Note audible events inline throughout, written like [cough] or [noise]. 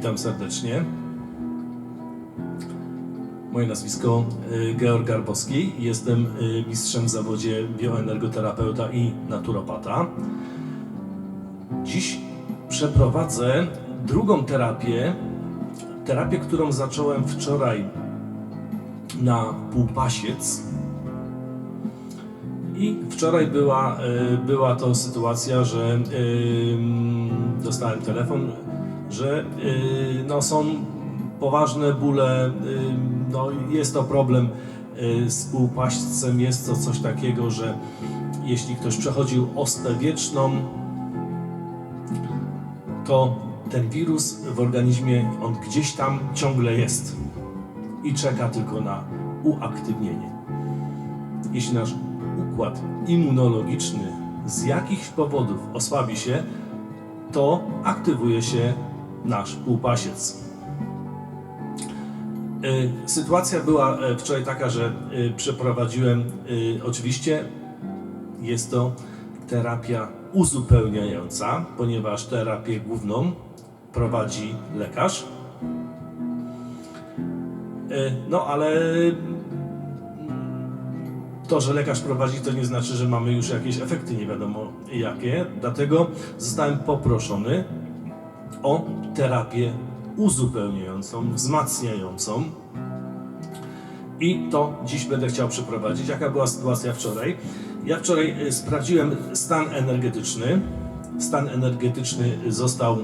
Witam serdecznie. Moje nazwisko y, Georg Garbowski. Jestem y, mistrzem w zawodzie bioenergoterapeuta i naturopata. Dziś przeprowadzę drugą terapię. Terapię, którą zacząłem wczoraj na Półpasiec. I wczoraj była, y, była to sytuacja, że dostałem telefon, że y, no, są poważne bóle, y, no, jest to problem y, z półpaśćcem, jest to coś takiego, że jeśli ktoś przechodził ostę wieczną, to ten wirus w organizmie, on gdzieś tam ciągle jest i czeka tylko na uaktywnienie. Jeśli nasz układ immunologiczny z jakichś powodów osłabi się, to aktywuje się nasz półpasiec. Y, Sytuacja była e, wczoraj taka, że y, przeprowadziłem, oczywiście jest to terapia uzupełniająca, ponieważ terapię główną prowadzi lekarz. No ale to, że lekarz prowadzi, to nie znaczy, że mamy już jakieś efekty, nie wiadomo jakie. Dlatego zostałem poproszony o terapię uzupełniającą, wzmacniającą. I to dziś będę chciał przeprowadzić. Jaka była sytuacja wczoraj? Ja wczoraj y, sprawdziłem stan energetyczny. Stan energetyczny został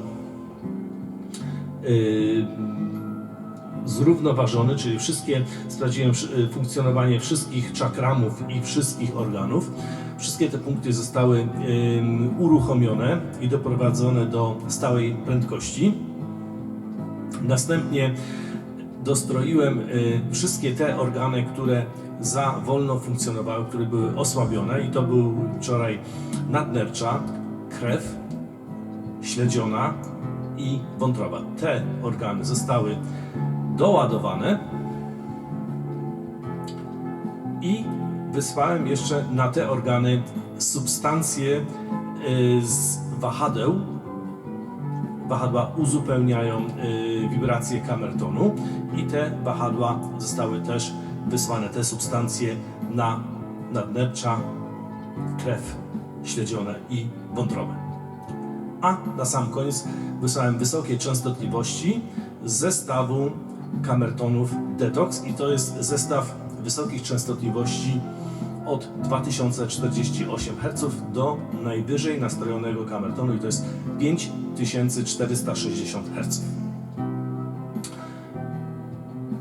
y, zrównoważony, czyli wszystkie, sprawdziłem y, funkcjonowanie wszystkich czakramów i wszystkich organów. Wszystkie te punkty zostały uruchomione i doprowadzone do stałej prędkości. Następnie dostroiłem y, wszystkie te organy, które za wolno funkcjonowały, które były osłabione i to był wczoraj nadnercza, krew, śledziona i wątroba. Te organy zostały doładowane i wysłałem jeszcze na te organy substancje y, z wahadeł. Wahadła uzupełniają y, wibracje kamertonu i te wahadła zostały też wysłane, te substancje na nadnercza, krew, śledzione i wątrobę. A na sam koniec wysłałem wysokie częstotliwości zestawu kamertonów Detox i to jest zestaw wysokich częstotliwości od 2048 Hz do najwyżej nastrojonego kamertonu i to jest 5460 Hz.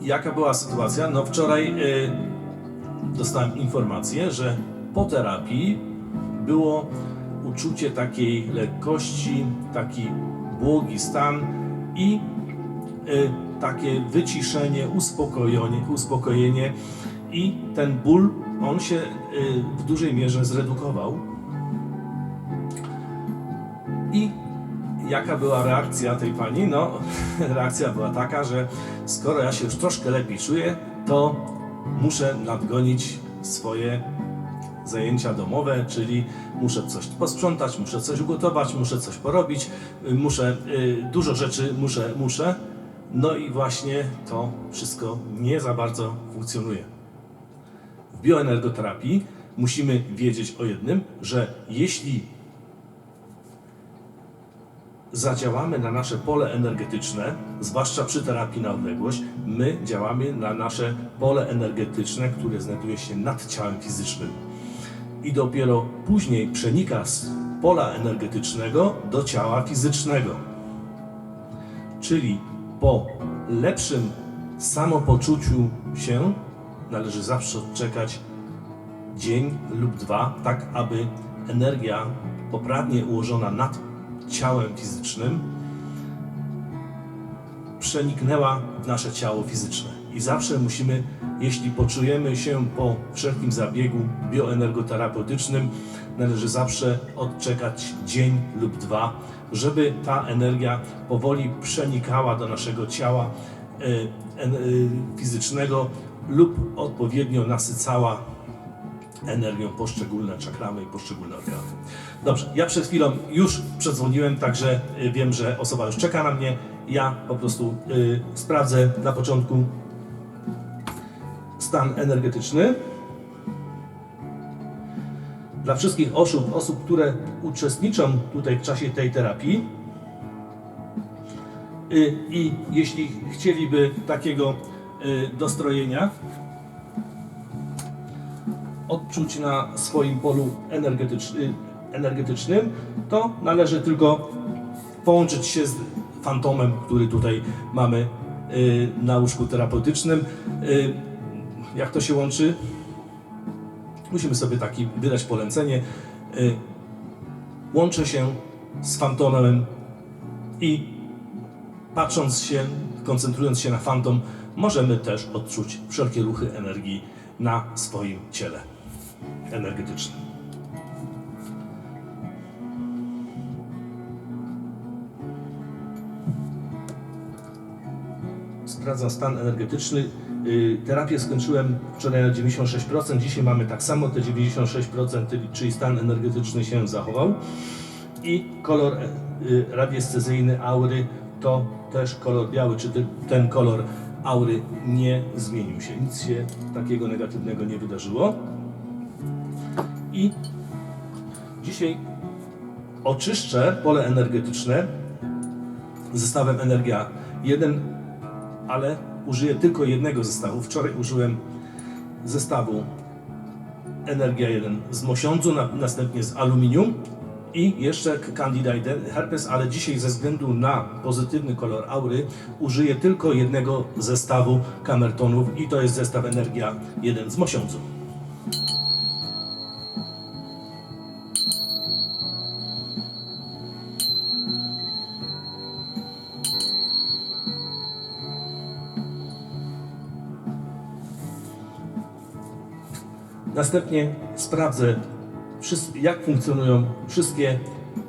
Jaka była sytuacja? No wczoraj y, dostałem informację, że po terapii było uczucie takiej lekkości, taki błogi stan i takie wyciszenie, uspokojenie, uspokojenie i ten ból, on się y, w dużej mierze zredukował. I jaka była reakcja tej pani? No, [laughs] reakcja była taka, że skoro ja się już troszkę lepiej czuję, to muszę nadgonić swoje zajęcia domowe, czyli muszę coś posprzątać, muszę coś ugotować, muszę coś porobić, y, muszę y, dużo rzeczy muszę, muszę. No i właśnie to wszystko nie za bardzo funkcjonuje. W bioenergoterapii musimy wiedzieć o jednym, że jeśli zadziałamy na nasze pole energetyczne, zwłaszcza przy terapii na odległość, my działamy na nasze pole energetyczne, które znajduje się nad ciałem fizycznym. I dopiero później przenika z pola energetycznego do ciała fizycznego. Czyli po lepszym samopoczuciu się należy zawsze odczekać dzień lub dwa, tak aby energia poprawnie ułożona nad ciałem fizycznym przeniknęła w nasze ciało fizyczne. I zawsze musimy, jeśli poczujemy się po wszelkim zabiegu bioenergoterapeutycznym, należy zawsze odczekać dzień lub dwa, żeby ta energia powoli przenikała do naszego ciała e, e, fizycznego lub odpowiednio nasycała energią poszczególne czakramy i poszczególne organy. Dobrze, ja przed chwilą już przedzwoniłem, także y, wiem, że osoba już czeka na mnie ja po prostu y, sprawdzę na początku stan energetyczny. Dla wszystkich osób, osób, które uczestniczą tutaj w czasie tej terapii y, i jeśli chcieliby takiego y, dostrojenia odczuć na swoim polu energetyczny, energetycznym, to należy tylko połączyć się z fantomem, który tutaj mamy y, na łóżku terapeutycznym. Jak to się łączy? Musimy sobie taki wydać polecenie. Y, łączę się z fantomem i patrząc się, koncentrując się na fantom, możemy też odczuć wszelkie ruchy energii na swoim ciele energetycznym. Sprawdzam stan energetyczny. Y, Terapię skończyłem wczoraj na 96%, dzisiaj mamy tak samo te 96%, czyli stan energetyczny się zachował. I kolor y, radiestezyjny aury to też kolor biały, czy ten kolor aury nie zmienił się. Nic się takiego negatywnego nie wydarzyło. I dzisiaj oczyszczę pole energetyczne zestawem energia 1, ale użyję tylko jednego zestawu. Wczoraj użyłem zestawu energia 1 z mosiądzu, na, następnie z aluminium i jeszcze Candida herpes, ale dzisiaj ze względu na pozytywny kolor aury użyję tylko jednego zestawu kamertonów i to jest zestaw energia 1 z mosiądzu. Następnie sprawdzę, jak funkcjonują wszystkie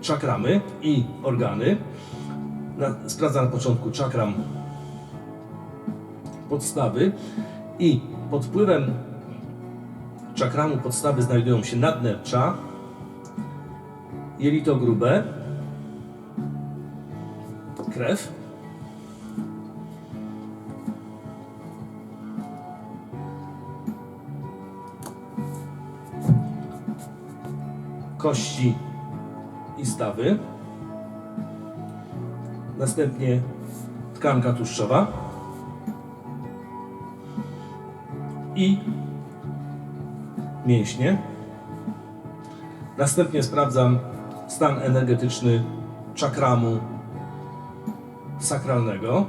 czakramy i organy. Na, sprawdzam na początku czakram podstawy i pod wpływem czakramu podstawy znajdują się nadnercza, jelito grube, krew, kości i stawy. Następnie tkanka tłuszczowa. I mięśnie. Następnie sprawdzam stan energetyczny czakramu sakralnego.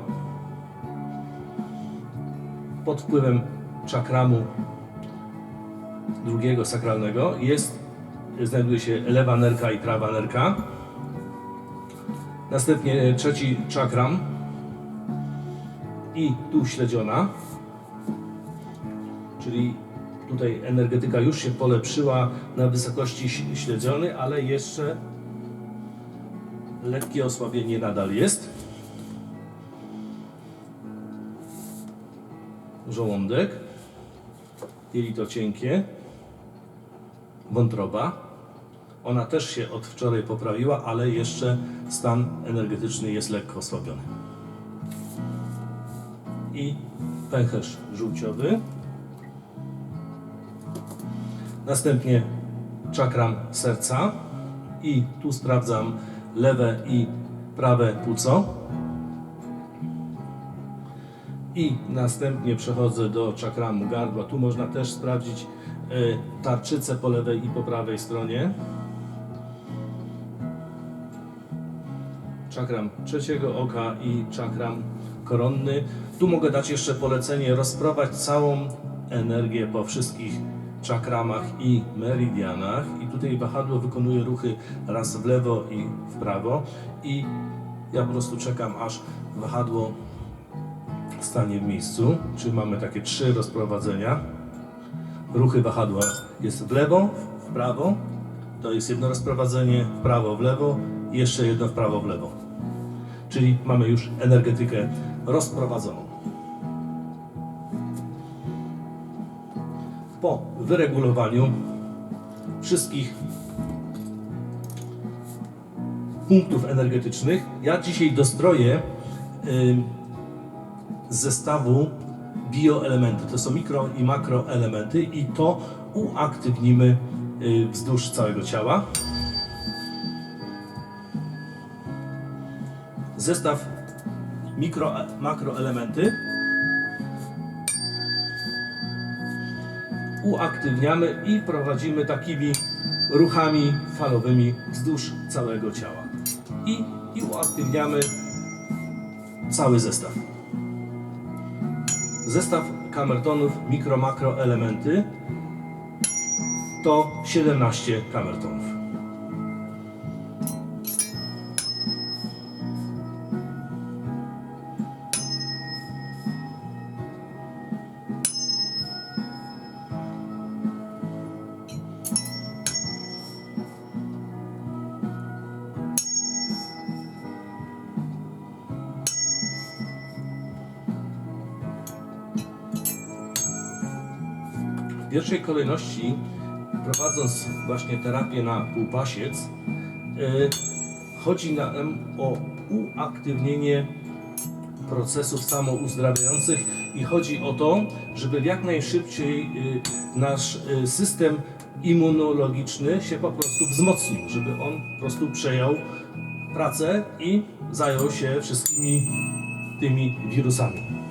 Pod wpływem czakramu drugiego sakralnego jest znajduje się lewa nerka i prawa nerka. Następnie trzeci czakram i tu śledziona, czyli tutaj energetyka już się polepszyła na wysokości śledziony, ale jeszcze lekkie osłabienie nadal jest. Żołądek, jelito cienkie, wątroba. Ona też się od wczoraj poprawiła, ale jeszcze stan energetyczny jest lekko osłabiony. I pęcherz żółciowy. Następnie czakram serca i tu sprawdzam lewe i prawe płuco. I następnie przechodzę do czakramu gardła. Tu można też sprawdzić y, tarczycę po lewej i po prawej stronie. Czakram trzeciego oka i czakram koronny. Tu mogę dać jeszcze polecenie rozprowadź całą energię po wszystkich czakramach i meridianach. I tutaj wahadło wykonuje ruchy raz w lewo i w prawo. I ja po prostu czekam aż wahadło stanie w miejscu, czy mamy takie trzy rozprowadzenia. Ruchy wahadła jest w lewo, w prawo, to jest jedno rozprowadzenie, w prawo, w lewo jeszcze jedno w prawo, w lewo. Czyli mamy już energetykę rozprowadzoną. Po wyregulowaniu wszystkich punktów energetycznych, ja dzisiaj dostroję z zestawu bioelementy. To są mikro i makroelementy i to uaktywnimy y, wzdłuż całego ciała. Zestaw mikro, makroelementy uaktywniamy i prowadzimy takimi ruchami falowymi wzdłuż całego ciała. I, i uaktywniamy cały zestaw. Zestaw kamertonów mikro-makro elementy to 17 kamertonów. Pierwszej kolejności, prowadząc właśnie terapię na półpasiec, yy, chodzi nam o uaktywnienie procesów samouzdrawiających i chodzi o to, żeby jak najszybciej yy, nasz yy, system immunologiczny się po prostu wzmocnił, żeby on po prostu przejął pracę i zajął się wszystkimi tymi wirusami.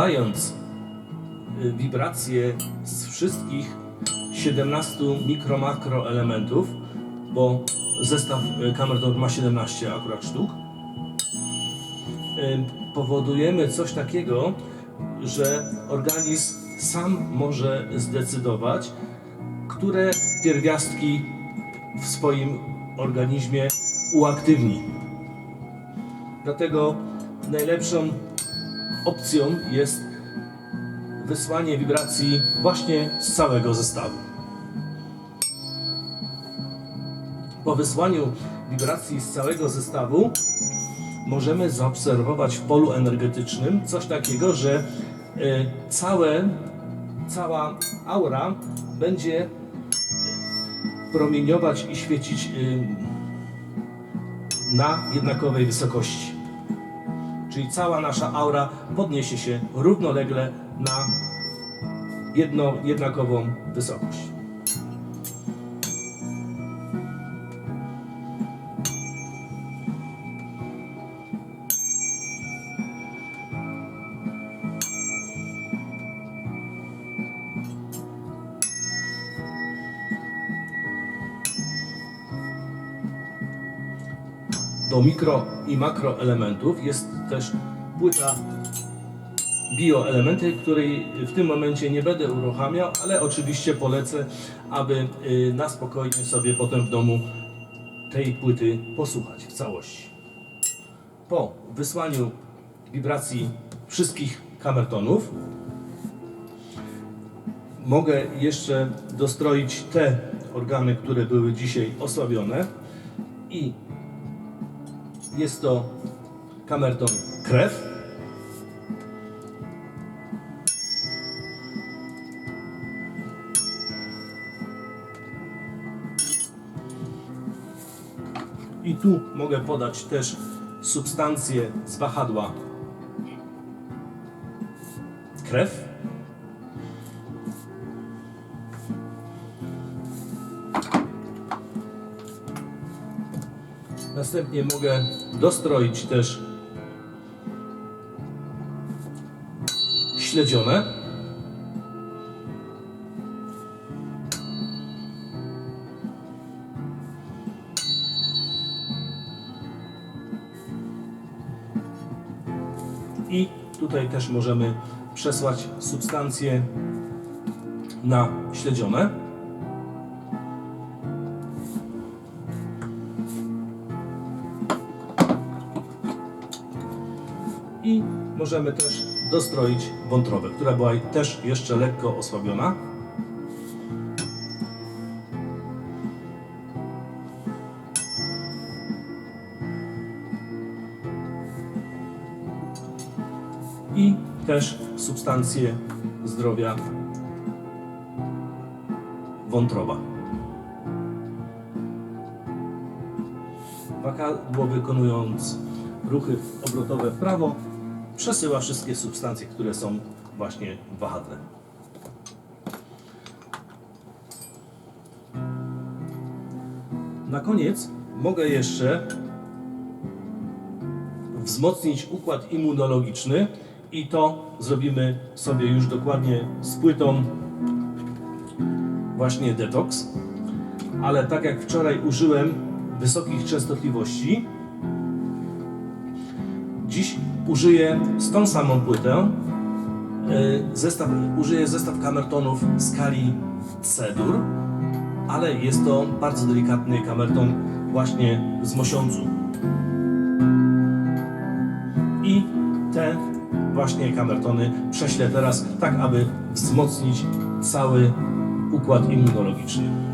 Podając y, wibracje z wszystkich 17 mikro-makro elementów, bo zestaw y, kamerton ma 17 akurat sztuk, y, powodujemy coś takiego, że organizm sam może zdecydować, które pierwiastki w swoim organizmie uaktywni. Dlatego najlepszą opcją jest wysłanie wibracji właśnie z całego zestawu. Po wysłaniu wibracji z całego zestawu możemy zaobserwować w polu energetycznym coś takiego, że e, całe, cała aura będzie promieniować i świecić na jednakowej wysokości czyli cała nasza aura podniesie się równolegle na jedno, jednakową wysokość. do mikro i makroelementów jest też płyta bioelementy, której w tym momencie nie będę uruchamiał, ale oczywiście polecę, aby y, na spokojnie sobie potem w domu tej płyty posłuchać w całości. Po wysłaniu wibracji wszystkich kamertonów mogę jeszcze dostroić te organy, które były dzisiaj osłabione i jest to kamerton krew. I tu mogę podać też substancje z wahadła krew. Następnie mogę dostroić też śledzione. I tutaj też możemy przesłać substancje na śledzione. Możemy też dostroić wątrobę, która była też jeszcze lekko osłabiona. I też substancje zdrowia wątroba. Wakadło wykonując ruchy obrotowe w prawo przesyła wszystkie substancje, które są właśnie w wahadle. Na koniec mogę jeszcze wzmocnić układ immunologiczny i to zrobimy sobie już dokładnie z płytą właśnie detox. Ale tak jak wczoraj użyłem wysokich częstotliwości, dziś użyję z tą samą płytę y, zestaw, użyję zestaw kamertonów skali C-dur, ale jest to bardzo delikatny kamerton właśnie z mosiądzu. I te właśnie kamertony prześlę teraz tak, aby wzmocnić cały układ immunologiczny.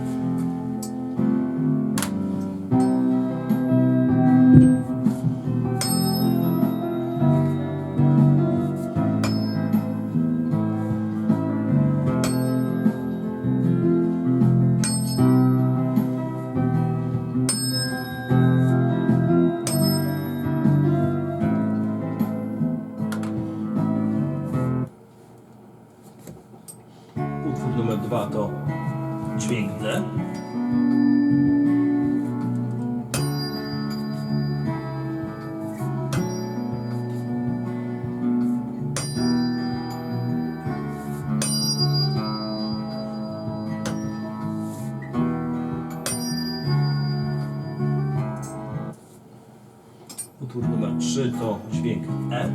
Utwór numer 3 to dźwięk E.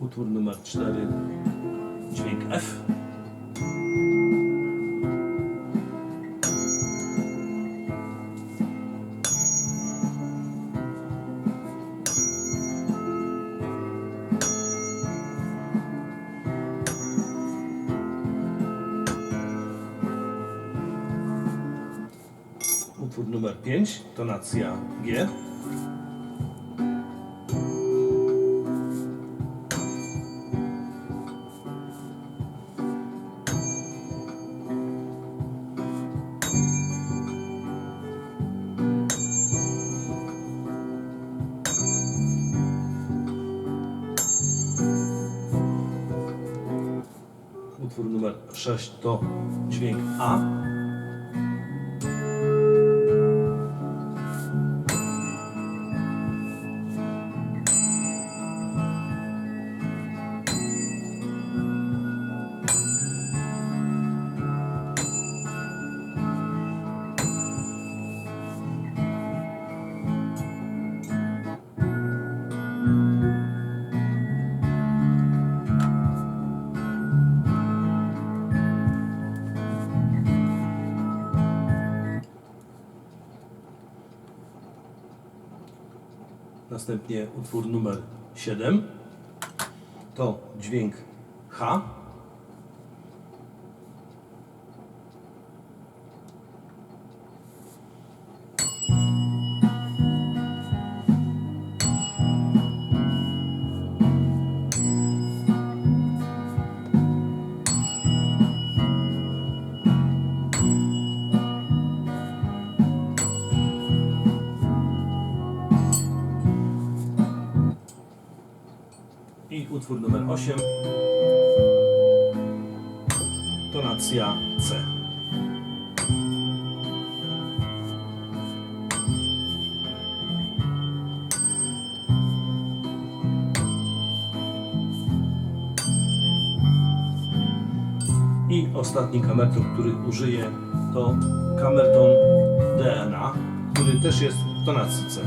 Utwór numer 4 numer 5 tonacja G. Utwór numer 6 to dźwięk A. Następnie utwór numer 7 to dźwięk H. utwór numer 8 tonacja C. I ostatni kamerton, który użyję, to kamerton DNA, który też jest w tonacji C.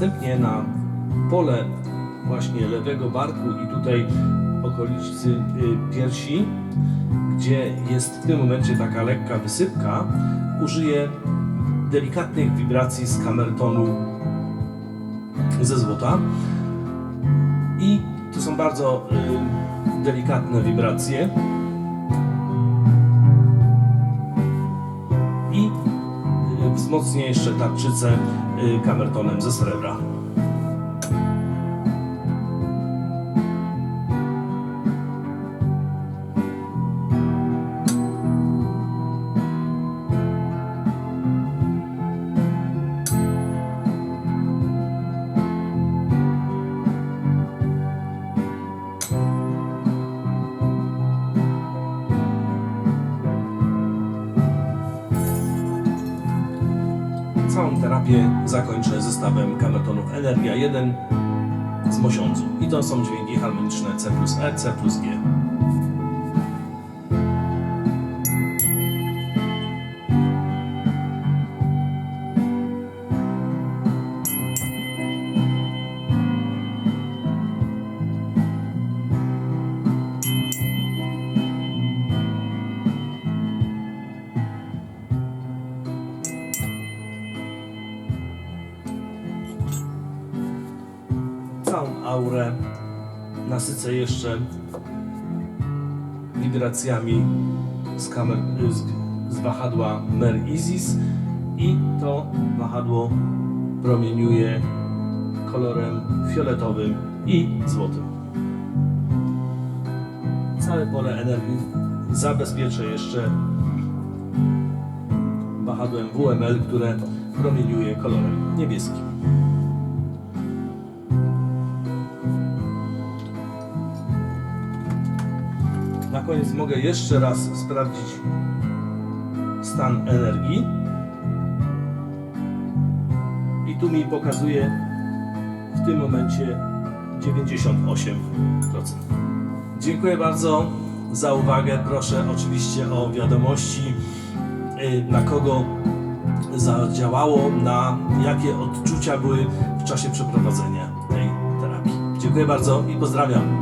Następnie na pole właśnie lewego barku i tutaj okolicy y, piersi, gdzie jest w tym momencie taka lekka wysypka, użyję delikatnych wibracji z kamertonu ze złota. I to są bardzo y, delikatne wibracje. Wzmocnię jeszcze tarczycę y, kamertonem ze srebra. Energia 1 z mosiądzu. I to są dźwięki harmoniczne C plus E, C plus G. nasycę jeszcze wibracjami z, kamer, z, z wahadła Mer Isis i to wahadło promieniuje kolorem fioletowym i złotym. Całe pole energii zabezpieczę jeszcze wahadłem WML, które promieniuje kolorem niebieskim. Koniec mogę jeszcze raz sprawdzić stan energii. I tu mi pokazuje w tym momencie 98%. Dziękuję bardzo za uwagę. Proszę oczywiście o wiadomości, y, na kogo zadziałało, na jakie odczucia były w czasie przeprowadzenia tej terapii. Dziękuję bardzo i pozdrawiam.